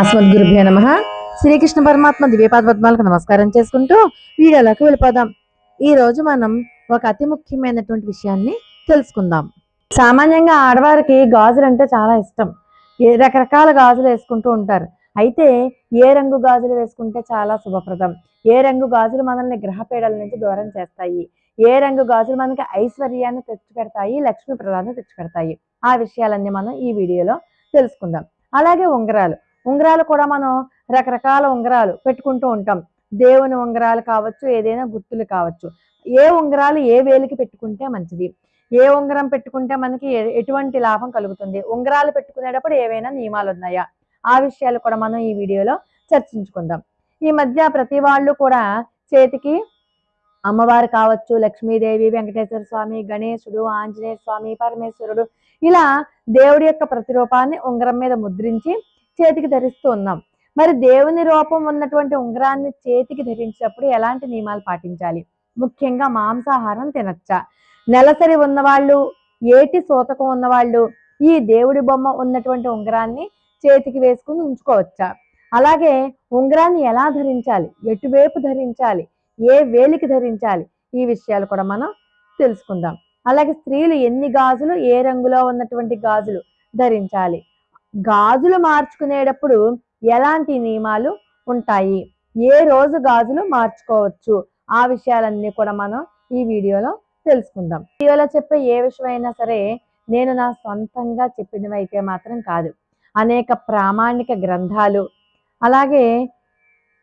అస్మద్గురుభ్యో నమ. శ్రీకృష్ణ పరమాత్మ దివ్యపాద పద్మాలకు నమస్కారం చేసుకుంటూ వీడియోలోకి వెళ్ళిపోదాం. ఈ రోజు మనం ఒక అతి ముఖ్యమైనటువంటి విషయాన్ని తెలుసుకుందాం. సామాన్యంగా ఆడవారికి గాజులు అంటే చాలా ఇష్టం. ఏ రకరకాల గాజులు వేసుకుంటూ ఉంటారు. అయితే ఏ రంగు గాజులు వేసుకుంటే చాలా శుభప్రదం? ఏ రంగు గాజులు మనల్ని గ్రహపీడల నుంచి దూరం చేస్తాయి? ఏ రంగు గాజులు మనకి ఐశ్వర్యాన్ని తెచ్చిపెడతాయి? లక్ష్మీ ప్రదాన్ని తెచ్చిపెడతాయి? ఆ విషయాలన్నీ మనం ఈ వీడియోలో తెలుసుకుందాం. అలాగే ఉంగరాలు. ఉంగరాలు కూడా మనం రకరకాల ఉంగరాలు పెట్టుకుంటూ ఉంటాం. దేవుని ఉంగరాలు కావచ్చు ఏదైనా గుర్తులు కావచ్చు. ఏ ఉంగరాలు ఏ వేలికి పెట్టుకుంటే మంచిది? ఏ ఉంగరం పెట్టుకుంటే మనకి ఎటువంటి లాభం కలుగుతుంది? ఉంగరాలు పెట్టుకునేటప్పుడు ఏవైనా నియమాలు ఉన్నాయా? ఆ విషయాలు కూడా మనం ఈ వీడియోలో చర్చించుకుందాం. ఈ మధ్య ప్రతి వాళ్ళు కూడా చేతికి అమ్మవారు కావచ్చు లక్ష్మీదేవి వెంకటేశ్వర స్వామి గణేశుడు ఆంజనేయ స్వామి పరమేశ్వరుడు ఇలా దేవుడి యొక్క ప్రతిరూపాన్ని ఉంగరం మీద ముద్రించి చేతికి ధరిస్తూ ఉన్నాం. మరి దేవుని రూపం ఉన్నటువంటి ఉంగరాన్ని చేతికి ధరించినప్పుడు ఎలాంటి నియమాలు పాటించాలి? ముఖ్యంగా మాంసాహారం తినచ్చా? నెలసరి ఉన్నవాళ్ళు ఏటి సూతకం ఉన్నవాళ్ళు ఈ దేవుడి బొమ్మ ఉన్నటువంటి ఉంగరాన్ని చేతికి వేసుకుని ఉంచుకోవచ్చా? అలాగే ఉంగరాన్ని ఎలా ధరించాలి? ఎటువైపు ధరించాలి? ఏ వేలికి ధరించాలి? ఈ విషయాలు కూడా మనం తెలుసుకుందాం. అలాగే స్త్రీలు ఎన్ని గాజులు? ఏ రంగులో ఉన్నటువంటి గాజులు ధరించాలి? గాజులు మార్చుకునేటప్పుడు ఎలాంటి నియమాలు ఉంటాయి? ఏ రోజు గాజులు మార్చుకోవచ్చు? ఆ విషయాలన్నీ కూడా మనం ఈ వీడియోలో తెలుసుకుందాం. వీడియోలో చెప్పే ఏ విషయమైనా సరే నేను నా సొంతంగా చెప్పినవి అయితే మాత్రం కాదు. అనేక ప్రామాణిక గ్రంథాలు అలాగే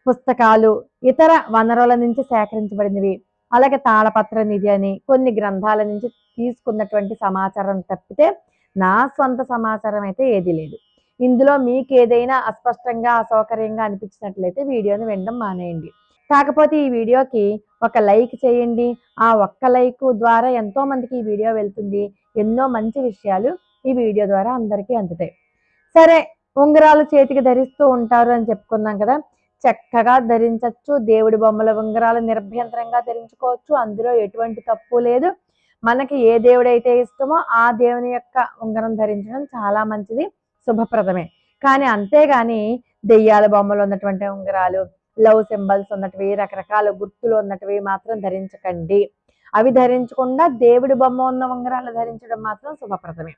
పుస్తకాలు ఇతర వనరుల నుంచి సేకరించబడినవి. అలాగే తాళపత్ర నిధి అని కొన్ని గ్రంథాల నుంచి తీసుకున్నటువంటి సమాచారం తప్పితే నా సొంత సమాచారం అయితే ఏది లేదు. ఇందులో మీకు ఏదైనా అస్పష్టంగా అసౌకర్యంగా అనిపించినట్లయితే వీడియోని వినడం మానేయండి. కాకపోతే ఈ వీడియోకి ఒక లైక్ చేయండి. ఆ ఒక్క లైక్ ద్వారా ఎంతో మందికి ఈ వీడియో వెళ్తుంది. ఎన్నో మంచి విషయాలు ఈ వీడియో ద్వారా అందరికీ అందుతాయి. సరే ఉంగరాలు చేతికి ధరిస్తూ ఉంటారు అని చెప్పుకున్నాం కదా. చక్కగా ధరించవచ్చు దేవుడి బొమ్మల ఉంగరాలు నిర్భ్యంతరంగా ధరించుకోవచ్చు. అందులో ఎటువంటి తప్పు లేదు. మనకి ఏ దేవుడైతే ఇష్టమో ఆ దేవుని యొక్క ఉంగరం ధరించడం చాలా మంచిది. శుభప్రదమే. కానీ అంతేగాని దెయ్యాల బొమ్మలు ఉన్నటువంటి ఉంగరాలు లవ్ సింబల్స్ ఉన్నటివి రకరకాల గుర్తులు ఉన్నటివి మాత్రం ధరించకండి. అవి ధరించకుండా దేవుడి బొమ్మ ఉన్న ఉంగరాలు ధరించడం మాత్రం శుభప్రదమే.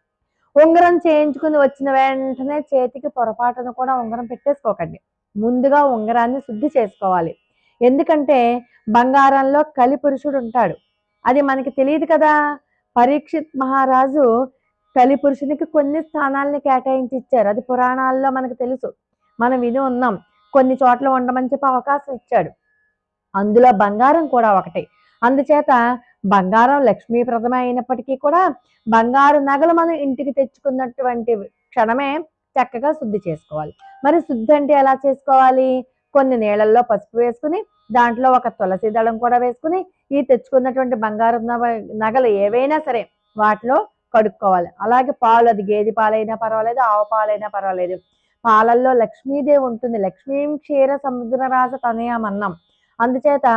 ఉంగరం చేయించుకుని వచ్చిన వెంటనే చేతికి పొరపాటును కూడా ఉంగరం పెట్టేసుకోకండి. ముందుగా ఉంగరాన్ని శుద్ధి చేసుకోవాలి. ఎందుకంటే బంగారంలో కలిపురుషుడు ఉంటాడు. అది మనకి తెలియదు కదా. పరీక్షిత్ మహారాజు కలి పురుషునికి కొన్ని స్థానాలని కేటాయించి ఇచ్చారు అది పురాణాల్లో మనకు తెలుసు. మనం విని ఉన్నాం. కొన్ని చోట్ల ఉండమని చెప్పి అవకాశం ఇచ్చాడు. అందులో బంగారం కూడా ఒకటి. అందుచేత బంగారం లక్ష్మీప్రదమే అయినప్పటికీ కూడా బంగారు నగలు మనం ఇంటికి తెచ్చుకున్నటువంటి క్షణమే చక్కగా శుద్ధి చేసుకోవాలి. మరి శుద్ధి అంటే ఎలా చేసుకోవాలి? కొన్ని నీళ్ళల్లో పసుపు వేసుకుని దాంట్లో ఒక తులసి దళం కూడా వేసుకుని ఈ తెచ్చుకున్నటువంటి బంగారు నగలు ఏవైనా సరే వాటిలో కడుక్కోవాలి. అలాగే పాలు అది గేదె పాలైనా పర్వాలేదు ఆవు పాలైనా పర్వాలేదు. పాలల్లో లక్ష్మీదేవి ఉంటుంది. లక్ష్మీం క్షీర సముద్రరాజ తనయామన్నాం అందుచేత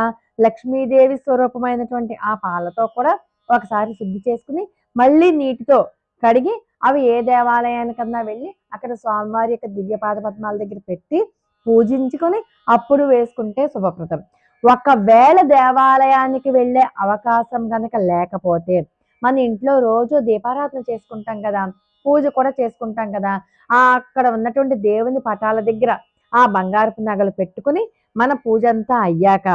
లక్ష్మీదేవి స్వరూపమైనటువంటి ఆ పాలతో కూడా ఒకసారి శుద్ధి చేసుకుని మళ్ళీ నీటితో కడిగి అవి ఏ దేవాలయానికన్నా వెళ్ళి అక్కడ స్వామివారి యొక్క దివ్యపాద పద్మాల దగ్గర పెట్టి పూజించుకొని అప్పుడు వేసుకుంటే శుభప్రదం. ఒకవేళ దేవాలయానికి వెళ్ళే అవకాశం కనుక లేకపోతే మన ఇంట్లో రోజు దీపారాధన చేసుకుంటాం కదా పూజ కూడా చేసుకుంటాం కదా ఆ అక్కడ ఉన్నటువంటి దేవుని పటాల దగ్గర ఆ బంగారపు నగలు పెట్టుకుని మన పూజ అంతా అయ్యాక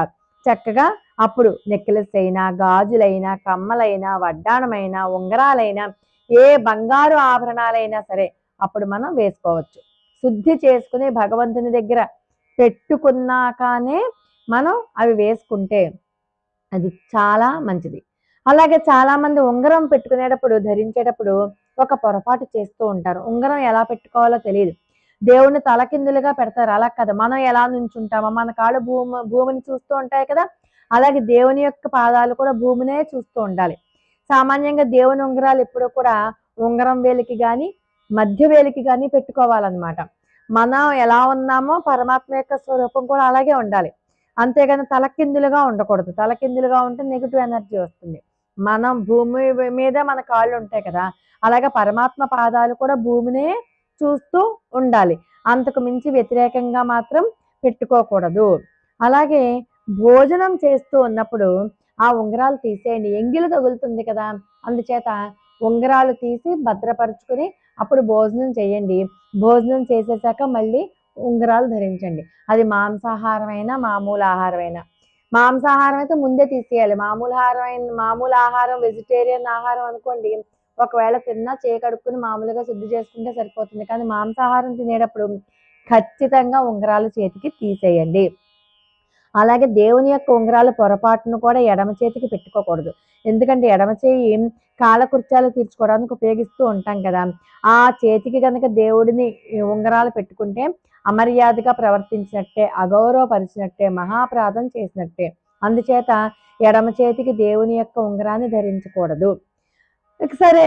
చక్కగా అప్పుడు నెక్లెస్ అయినా గాజులైనా కమ్మలైనా వడ్డాణమైనా ఉంగరాలైనా ఏ బంగారు ఆభరణాలైనా సరే అప్పుడు మనం వేసుకోవచ్చు. శుద్ధి చేసుకుని భగవంతుని దగ్గర పెట్టుకున్నాకనే మనం అవి వేసుకుంటే అది చాలా మంచిది. అలాగే చాలామంది ఉంగరం పెట్టుకునేటప్పుడు ధరించేటప్పుడు ఒక పొరపాటు చేస్తూ ఉంటారు. ఉంగరం ఎలా పెట్టుకోవాలో తెలియదు దేవుణ్ణి తలకిందులుగా పెడతారు. అలా కదా. మనం ఎలా నుంచుంటామో మన కాళ్ళు భూమి భూమిని చూస్తూ ఉంటాయి కదా. అలాగే దేవుని యొక్క పాదాలు కూడా భూమినే చూస్తూ ఉండాలి. సామాన్యంగా దేవుని ఉంగరాలు ఎప్పుడూ కూడా ఉంగరం వేలికి కానీ మధ్య వేలికి కానీ పెట్టుకోవాలన్నమాట. మనం ఎలా ఉన్నామో పరమాత్మ యొక్క స్వరూపం కూడా అలాగే ఉండాలి. అంతేగాని తలకిందులుగా ఉండకూడదు. తలకిందులుగా ఉంటే నెగిటివ్ ఎనర్జీ వస్తుంది. మనం భూమి మీద మన కాళ్ళు ఉంటాయి కదా అలాగే పరమాత్మ పాదాలు కూడా భూమినే చూస్తూ ఉండాలి. అంతకు మించి వ్యతిరేకంగా మాత్రం పెట్టుకోకూడదు. అలాగే భోజనం చేస్తూ ఉన్నప్పుడు ఆ ఉంగరాలు తీసేయండి. ఎంగిలి తగులుతుంది కదా అందుచేత ఉంగరాలు తీసి భద్రపరుచుకుని అప్పుడు భోజనం చేయండి. భోజనం చేసేసాక మళ్ళీ ఉంగరాలు ధరించండి. అది మాంసాహారమైనా మామూలు ఆహారమైనా మాంసాహారం అయితే ముందే తీసేయాలి. మామూలు ఆహారం అయిన మామూలు ఆహారం వెజిటేరియన్ ఆహారం అనుకోండి ఒకవేళ తిన్నా చేకడుక్కుని మామూలుగా శుద్ధి చేసుకుంటే సరిపోతుంది. కానీ మాంసాహారం తినేటప్పుడు ఖచ్చితంగా ఉంగరాలు చేతికి తీసేయండి. అలాగే దేవుని యొక్క ఉంగరాల పొరపాటును కూడా ఎడమ చేతికి పెట్టుకోకూడదు. ఎందుకంటే ఎడమ చేయి కాలకృత్యాలు తీర్చుకోవడానికి ఉపయోగిస్తూ ఉంటాం కదా. ఆ చేతికి కనుక దేవుడిని ఉంగరాలు పెట్టుకుంటే అమర్యాదగా ప్రవర్తించినట్టే అగౌరవపరిచినట్టే మహాప్రాధం చేసినట్టే. అందుచేత ఎడమ చేతికి దేవుని యొక్క ఉంగరాన్ని ధరించకూడదు. సరే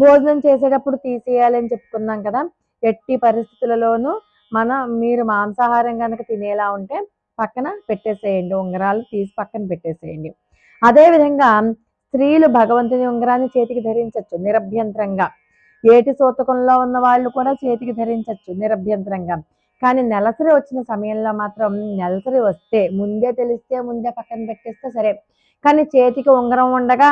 భోజనం చేసేటప్పుడు తీసేయాలని చెప్పుకున్నాం కదా. ఎట్టి పరిస్థితులలోనూ మన మీరు మాంసాహారం కనుక తినేలా ఉంటే పక్కన పెట్టేసేయండి ఉంగరాలు తీసి పక్కన పెట్టేసేయండి. అదేవిధంగా స్త్రీలు భగవంతుని ఉంగరాన్ని చేతికి ధరించవచ్చు నిరభ్యంతరంగా. ఏటి సూతకంలో ఉన్న వాళ్ళు కూడా చేతికి ధరించవచ్చు నిరభ్యంతరంగా. కానీ నెలసరి వచ్చిన సమయంలో మాత్రం నెలసరి వస్తే ముందే తెలిస్తే ముందే పక్కన పెట్టేస్తే సరే. కానీ చేతికి ఉంగరం ఉండగా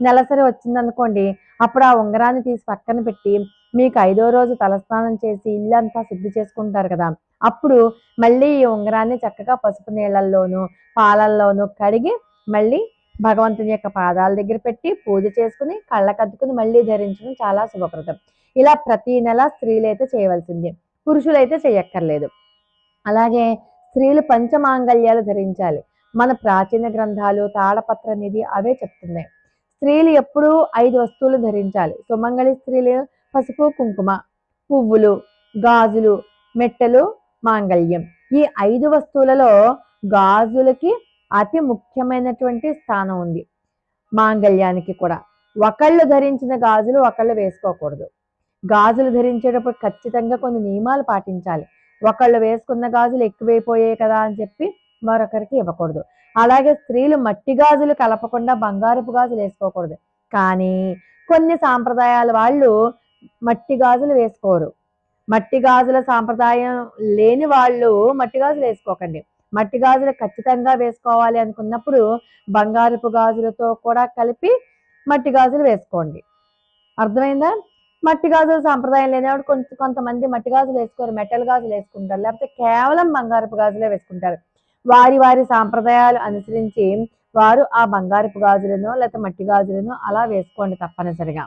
నెలసరి వచ్చిందనుకోండి అప్పుడు ఆ ఉంగరాన్ని తీసి పక్కన పెట్టి మీకు ఐదో రోజు తలస్నానం చేసి ఇల్లంతా శుద్ధి చేసుకుంటారు కదా. అప్పుడు మళ్ళీ ఈ ఉంగరాన్ని చక్కగా పసుపు నీళ్ళల్లోనూ పాలల్లోనూ కడిగి మళ్ళీ భగవంతుని యొక్క పాదాల దగ్గర పెట్టి పూజ చేసుకుని కళ్ళకద్దుకుని మళ్ళీ ధరించడం చాలా శుభప్రదం. ఇలా ప్రతి నెల స్త్రీలైతే చేయవలసింది. పురుషులైతే చేయక్కర్లేదు. అలాగే స్త్రీలు పంచమాంగల్యాలు ధరించాలి. మన ప్రాచీన గ్రంథాలు తాళపత్ర నిధి అవే చెప్తున్నాయి. స్త్రీలు ఎప్పుడూ ఐదు వస్తువులు ధరించాలి. సుమంగళి స్త్రీలు పసుపు కుంకుమ పువ్వులు గాజులు మెట్టెలు మాంగళ్యం. ఈ ఐదు వస్తువులలో గాజులకి అతి ముఖ్యమైనటువంటి స్థానం ఉంది. మాంగళ్యానికి కూడా. ఒకళ్ళు ధరించిన గాజులు ఒకళ్ళు వేసుకోకూడదు. గాజులు ధరించేటప్పుడు ఖచ్చితంగా కొన్ని నియమాలు పాటించాలి. ఒకళ్ళు వేసుకున్న గాజులు ఎక్కువైపోయాయి కదా అని చెప్పి మరొకరికి ఇవ్వకూడదు. అలాగే స్త్రీలు మట్టి గాజులు కలపకుండా బంగారపు గాజులు వేసుకోకూడదు. కానీ కొన్ని సాంప్రదాయాల వాళ్ళు మట్టి గాజులు వేసుకోరు. మట్టి గాజుల సాంప్రదాయం లేని వాళ్ళు మట్టి గాజులు వేసుకోకండి. మట్టి గాజులు ఖచ్చితంగా వేసుకోవాలి అనుకున్నప్పుడు బంగారపు గాజులతో కూడా కలిపి మట్టి గాజులు వేసుకోండి. అర్థమైందా? మట్టి గాజుల సాంప్రదాయం లేనివాడు కొంచెం కొంతమంది మట్టి గాజులు వేసుకోరు మెటల్ గాజులు వేసుకుంటారు లేకపోతే కేవలం బంగారపు గాజులే వేసుకుంటారు. వారి వారి సాంప్రదాయాలు అనుసరించి వారు ఆ బంగారపు గాజులను లేకపోతే మట్టి గాజులను అలా వేసుకోండి తప్పనిసరిగా.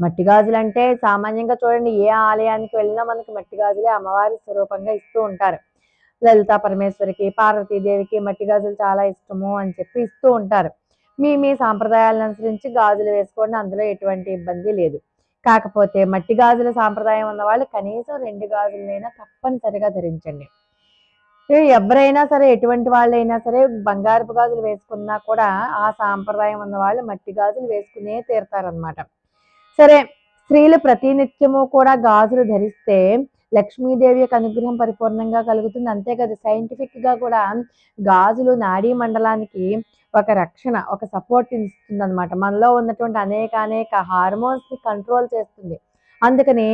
మట్టి గాజులు అంటే సామాన్యంగా చూడండి ఏ ఆలయానికి వెళ్ళినా మనకి మట్టి గాజులే అమ్మవారి స్వరూపంగా ఇస్తూ ఉంటారు. లలితా పరమేశ్వరికి పార్వతీదేవికి మట్టి గాజులు చాలా ఇష్టము అని చెప్పి ఇస్తూ ఉంటారు. మీ మీ సాంప్రదాయాలను అనుసరించి గాజులు వేసుకోండి అందులో ఎటువంటి ఇబ్బంది లేదు. కాకపోతే మట్టి గాజుల సాంప్రదాయం ఉన్న వాళ్ళు కనీసం రెండు గాజులైనా తప్పనిసరిగా ధరించండి. ఎవరైనా సరే ఎటువంటి వాళ్ళైనా సరే బంగారపు గాజులు వేసుకున్నా కూడా ఆ సాంప్రదాయం ఉన్న వాళ్ళు మట్టి గాజులు వేసుకునే తీరుతారనమాట సరే స్త్రీలు ప్రతినిత్యము కూడా గాజులు ధరిస్తే లక్ష్మీదేవి యొక్క అనుగ్రహం పరిపూర్ణంగా కలుగుతుంది. అంతేకాదు సైంటిఫిక్గా కూడా గాజులు నాడీ మండలానికి ఒక రక్షణ ఒక సపోర్ట్ ఇస్తుంది అనమాట మనలో ఉన్నటువంటి అనేక అనేక హార్మోన్స్ని కంట్రోల్ చేస్తుంది. అందుకని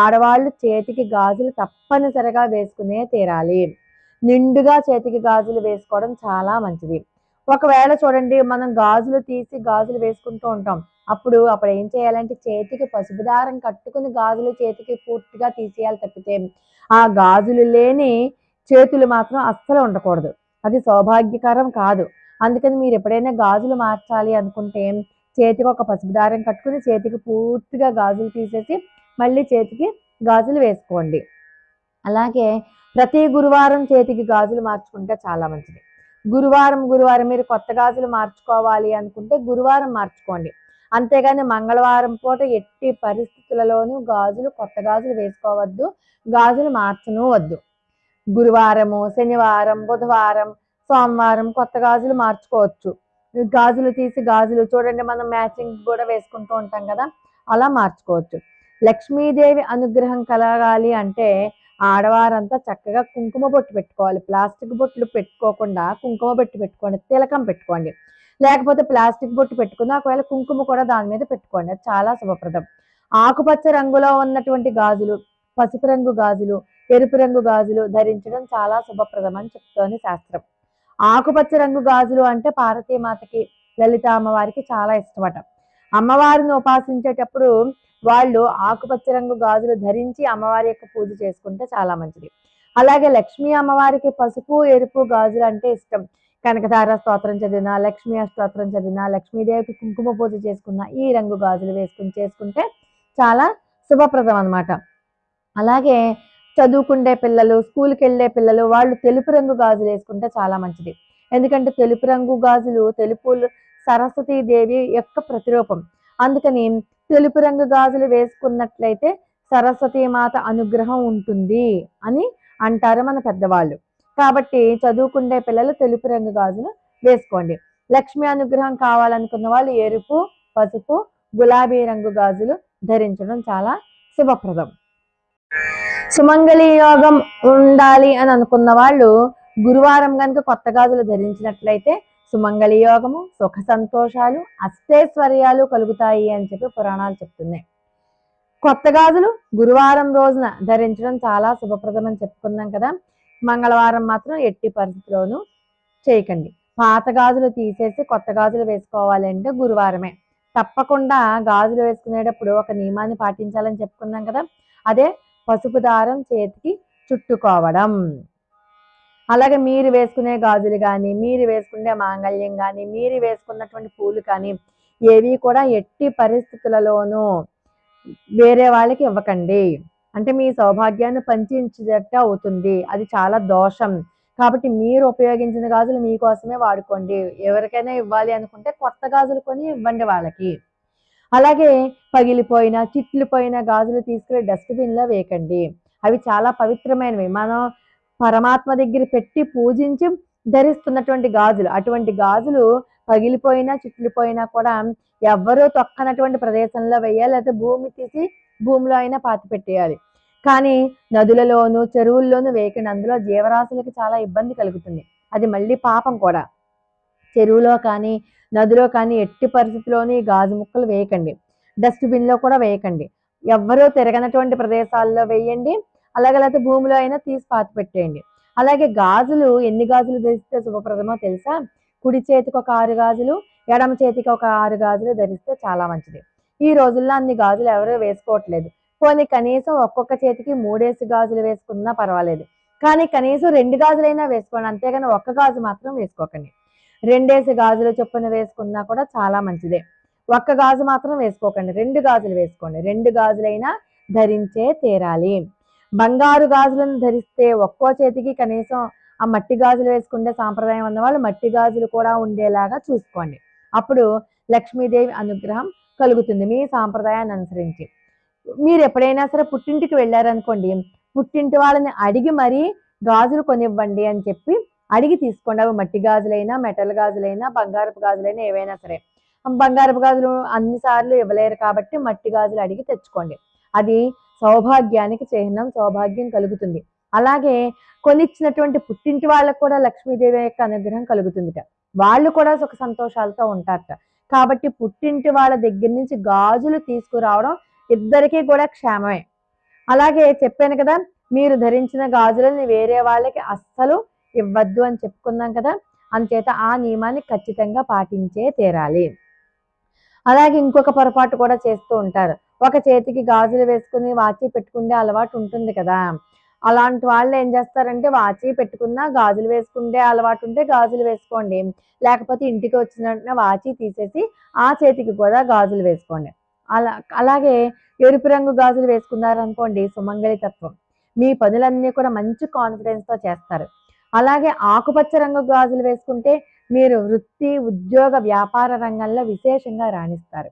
ఆడవాళ్ళు చేతికి గాజులు తప్పనిసరిగా వేసుకునే తీరాలి. నిండుగా చేతికి గాజులు వేసుకోవడం చాలా మంచిది. ఒకవేళ చూడండి మనం గాజులు తీసి గాజులు వేసుకుంటూ ఉంటాం. అప్పుడు అప్పుడు ఏం చేయాలంటే చేతికి పసుపు దారం కట్టుకుని గాజులు చేతికి పూర్తిగా తీసేయాలి తప్పితే ఆ గాజులు లేని చేతులు మాత్రం అస్సలు ఉండకూడదు. అది సౌభాగ్యకరం కాదు. అందుకని మీరు ఎప్పుడైనా గాజులు మార్చాలి అనుకుంటే చేతికి ఒక పసుపు దారం కట్టుకుని చేతికి పూర్తిగా గాజులు తీసేసి మళ్ళీ చేతికి గాజులు వేసుకోండి. అలాగే ప్రతి గురువారం చేతికి గాజులు మార్చుకుంటే చాలా మంచిది. గురువారం గురువారం మీరు కొత్త గాజులు మార్చుకోవాలి అనుకుంటే గురువారం మార్చుకోండి. అంతేగాని మంగళవారం పూట ఎట్టి పరిస్థితులలోనూ గాజులు కొత్త గాజులు వేసుకోవద్దు. గాజులు మార్చను వద్దు. గురువారము శనివారం బుధవారం సోమవారం కొత్త గాజులు మార్చుకోవచ్చు. గాజులు తీసి గాజులు చూడండి మనం మ్యాచింగ్ కూడా వేసుకుంటూ ఉంటాం కదా అలా మార్చుకోవచ్చు. లక్ష్మీదేవి అనుగ్రహం కలగాలి అంటే ఆడవారంతా చక్కగా కుంకుమ బొట్టు పెట్టుకోవాలి. ప్లాస్టిక్ బొట్లు పెట్టుకోకుండా కుంకుమ బొట్టు పెట్టుకోండి తిలకం పెట్టుకోండి. లేకపోతే ప్లాస్టిక్ బొట్టు పెట్టుకుని ఒకవేళ కుంకుమ కూడా దాని మీద పెట్టుకోండి. అది చాలా శుభప్రదం. ఆకుపచ్చ రంగులో ఉన్నటువంటి గాజులు పసుపు రంగు గాజులు ఎరుపు రంగు గాజులు ధరించడం చాలా శుభప్రదం అని చెప్తోంది శాస్త్రం. ఆకుపచ్చ రంగు గాజులు అంటే పార్వతీమాతకి లలిత అమ్మవారికి చాలా ఇష్టమట. అమ్మవారిని ఉపాసించేటప్పుడు వాళ్ళు ఆకుపచ్చ రంగు గాజులు ధరించి అమ్మవారి యొక్క పూజ చేసుకుంటే చాలా మంచిది. అలాగే లక్ష్మీ అమ్మవారికి పసుపు ఎరుపు గాజులు అంటే ఇష్టం. కనకధార స్తోత్రం చదివిన లక్ష్మీ అష్టోత్రం చదివిన లక్ష్మీదేవికి కుంకుమ పూజ చేసుకున్న ఈ రంగు గాజులు వేసుకుని చేసుకుంటే చాలా శుభప్రదం అన్నమాట. అలాగే చదువుకుండే పిల్లలు స్కూల్కి వెళ్ళే పిల్లలు వాళ్ళు తెలుపు రంగు గాజులు వేసుకుంటే చాలా మంచిది. ఎందుకంటే తెలుపు రంగు గాజులు తెలుపు సరస్వతీ దేవి యొక్క ప్రతిరూపం. అందుకని తెలుపు రంగు గాజులు వేసుకున్నట్లయితే సరస్వతీ మాత అనుగ్రహం ఉంటుంది అని అంటారు మన పెద్దవాళ్ళు. కాబట్టి చదువుకుండే పిల్లలు తెలుపు రంగు గాజులు వేసుకోండి. లక్ష్మి అనుగ్రహం కావాలనుకున్న వాళ్ళు ఎరుపు పసుపు గులాబీ రంగు గాజులు ధరించడం చాలా శుభప్రదం. సుమంగళి యోగం ఉండాలి అని అనుకున్న వాళ్ళు గురువారం కనుక కొత్త గాజులు ధరించినట్లయితే సుమంగళి యోగము సుఖ సంతోషాలు అష్టైశ్వర్యాలు కలుగుతాయి అని చెప్పి పురాణాలు చెప్తున్నాయి. కొత్త గాజులు గురువారం రోజున ధరించడం చాలా శుభప్రదం అని చెప్పుకున్నాం కదా. మంగళవారం మాత్రం ఎట్టి పరిస్థితిలోనూ చేయకండి. పాత గాజులు తీసేసి కొత్త గాజులు వేసుకోవాలి అంటే గురువారమే. తప్పకుండా గాజులు వేసుకునేటప్పుడు ఒక నియమాన్ని పాటించాలని చెప్పుకున్నాం కదా అదే పసుపు దారం చేతికి చుట్టుకోవడం. అలాగే మీరు వేసుకునే గాజులు కానీ మీరు వేసుకునే మాంగళ్యం కానీ మీరు వేసుకున్నటువంటి పూలు కానీ ఏవి కూడా ఎట్టి పరిస్థితులలోనూ వేరే వాళ్ళకి ఇవ్వకండి. అంటే మీ సౌభాగ్యాన్ని పంచించేటట్టు అవుతుంది. అది చాలా దోషం. కాబట్టి మీరు ఉపయోగించిన గాజులు మీకోసమే వాడుకోండి. ఎవరికైనా ఇవ్వాలి అనుకుంటే కొత్త గాజులు కొని ఇవ్వండి వాళ్ళకి. అలాగే పగిలిపోయిన చిట్లిపోయిన గాజులు తీసుకెళ్ళి డస్ట్బిన్లో వేయకండి. అవి చాలా పవిత్రమైనవి. మనం పరమాత్మ దగ్గర పెట్టి పూజించి ధరిస్తున్నటువంటి గాజులు. అటువంటి గాజులు పగిలిపోయినా చిట్లిపోయినా కూడా ఎవ్వరూ తొక్కనటువంటి ప్రదేశంలో వేయాలి. లేకపోతే భూమి తీసి భూమిలో అయినా పాతి పెట్టేయాలి కానీ నదులలోను చెరువుల్లోనూ వేయకండి అందులో జీవరాశులకు చాలా ఇబ్బంది కలుగుతుంది. అది మళ్ళీ పాపం కూడా. చెరువులో కానీ నదిలో కానీ ఎట్టి పరిస్థితిలోనూ ఈ గాజు ముక్కలు వేయకండి. డస్ట్బిన్లో కూడా వేయకండి. ఎవ్వరూ తిరగనటువంటి ప్రదేశాల్లో వేయండి. అలాగే లేకపోతే భూమిలో అయినా తీసి పాతి పెట్టేయండి. అలాగే గాజులు ఎన్ని గాజులు ధరిస్తే శుభప్రదమో తెలుసా? కుడి చేతికి ఒక ఆరు గాజులు ఎడమ చేతికి ఒక ఆరు గాజులు ధరిస్తే చాలా మంచిది. ఈ రోజుల్లో అన్ని గాజులు ఎవరూ వేసుకోవట్లేదు. పోనీ కనీసం ఒక్కొక్క చేతికి మూడేసి గాజులు వేసుకున్నా పర్వాలేదు. కానీ కనీసం రెండు గాజులైనా వేసుకోండి. అంతేగాని ఒక్క గాజు మాత్రం వేసుకోకండి. రెండేసి గాజులు చొప్పున వేసుకున్నా కూడా చాలా మంచిదే. ఒక్క గాజు మాత్రం వేసుకోకండి. రెండు గాజులు వేసుకోండి. రెండు గాజులైనా ధరించే తీరాలి. బంగారు గాజులను ధరిస్తే ఒక్కో చేతికి కనీసం ఆ మట్టి గాజులు వేసుకుంటే సాంప్రదాయం ఉన్న వాళ్ళు మట్టి గాజులు కూడా ఉండేలాగా చూసుకోండి. అప్పుడు లక్ష్మీదేవి అనుగ్రహం కలుగుతుంది. మీ సాంప్రదాయాన్ని అనుసరించి. మీరు ఎప్పుడైనా సరే పుట్టింటికి వెళ్ళారనుకోండి పుట్టింటి వాళ్ళని అడిగి మరీ గాజులు కొనివ్వండి అని చెప్పి అడిగి తీసుకోండి. అవి మట్టి గాజులైనా మెటల్ గాజులైనా బంగారపు గాజులైనా ఏవైనా సరే. బంగారపు గాజులు అన్నిసార్లు ఇవ్వలేరు కాబట్టి మట్టి గాజులు అడిగి తెచ్చుకోండి. అది సౌభాగ్యానికి చిహ్నం సౌభాగ్యం కలుగుతుంది. అలాగే కొనిచ్చినటువంటి పుట్టింటి వాళ్ళకు కూడా లక్ష్మీదేవి యొక్క అనుగ్రహం కలుగుతుందిట. వాళ్ళు కూడా సుఖ సంతోషాలతో ఉంటారట. కాబట్టి పుట్టింటి వాళ్ళ దగ్గర నుంచి గాజులు తీసుకురావడం ఇద్దరికీ కూడా క్షేమమే. అలాగే చెప్పాను కదా మీరు ధరించిన గాజులని వేరే వాళ్ళకి అస్సలు ఇవ్వద్దు అని చెప్పుకున్నాం కదా అంచేత ఆ నియమాన్ని ఖచ్చితంగా పాటించే తీరాలి. అలాగే ఇంకొక పొరపాటు కూడా చేస్తూ ఉంటారు. ఒక చేతికి గాజులు వేసుకుని వాచి పెట్టుకునే అలవాటు ఉంటుంది కదా అలాంటి వాళ్ళు ఏం చేస్తారంటే వాచి పెట్టుకున్నా గాజులు వేసుకుంటే అలవాటు ఉంటే గాజులు వేసుకోండి. లేకపోతే ఇంటికి వచ్చిన వెంటనే వాచి తీసేసి ఆ చేతికి కూడా గాజులు వేసుకోండి. అలా అలాగే ఎరుపు రంగు గాజులు వేసుకున్నారు అనుకోండి సుమంగళి తత్వం. మీ పనులన్నీ కూడా మంచి కాన్ఫిడెన్స్తో చేస్తారు. అలాగే ఆకుపచ్చ రంగు గాజులు వేసుకుంటే మీరు వృత్తి ఉద్యోగ వ్యాపార రంగంలో విశేషంగా రాణిస్తారు.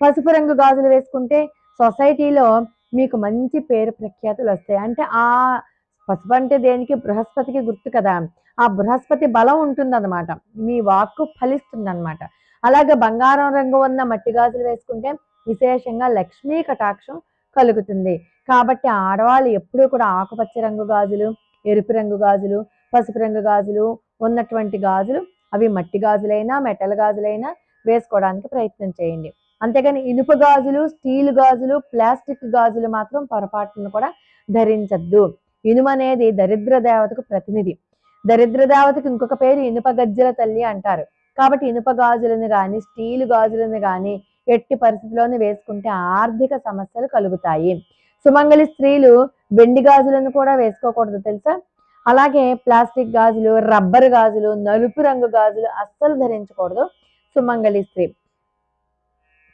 పసుపు రంగు గాజులు వేసుకుంటే సొసైటీలో మీకు మంచి పేరు ప్రఖ్యాతులు వస్తాయి. అంటే ఆ పసుపు అంటే దేనికి? బృహస్పతికి గుర్తు కదా. ఆ బృహస్పతి బలం ఉంటుందన్నమాట. మీ వాక్కు ఫలిస్తుందన్నమాట. అలాగే బంగారం రంగు ఉన్న మట్టి గాజులు వేసుకుంటే విశేషంగా లక్ష్మీ కటాక్షం కలుగుతుంది. కాబట్టి ఆడవాళ్ళు ఎప్పుడూ కూడా ఆకుపచ్చ రంగు గాజులు ఎరుపు రంగు గాజులు పసుపు రంగు గాజులు ఉన్నటువంటి గాజులు అవి మట్టి గాజులైనా మెటల్ గాజులైనా వేసుకోవడానికి ప్రయత్నం చేయండి. అంతేగాని ఇనుప గాజులు స్టీల్ గాజులు ప్లాస్టిక్ గాజులు మాత్రం పొరపాటును కూడా ధరించద్దు. ఇనుము అనేది దరిద్ర దేవతకు ప్రతినిధి. దరిద్ర దేవతకు ఇంకొక పేరు ఇనుప గజ్జల తల్లి అంటారు. కాబట్టి ఇనుప గాజులను కానీ స్టీల్ గాజులను కానీ ఎట్టి పరిస్థితిలోనే వేసుకుంటే ఆర్థిక సమస్యలు కలుగుతాయి. సుమంగళి స్త్రీలు వెండి గాజులను కూడా వేసుకోకూడదు తెలుసా? అలాగే ప్లాస్టిక్ గాజులు రబ్బర్ గాజులు నలుపు రంగు గాజులు అస్సలు ధరించకూడదు సుమంగళి స్త్రీ.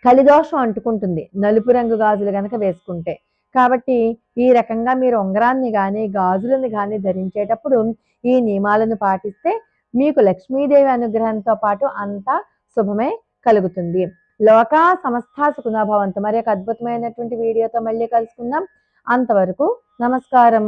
కలిదోషం అంటుకుంటుంది నలుపు రంగు గాజులు కనుక వేసుకుంటే. కాబట్టి ఈ రకంగా మీరు ఉంగరాన్ని కానీ గాజులను కానీ ధరించేటప్పుడు ఈ నియమాలను పాటిస్తే మీకు లక్ష్మీదేవి అనుగ్రహంతో పాటు అంతా శుభమే కలుగుతుంది. లోకా సమస్త సుఖనాభవంతు మరి ఒక అద్భుతమైనటువంటి వీడియోతో మళ్ళీ కలుసుకుందాం. అంతవరకు నమస్కారం.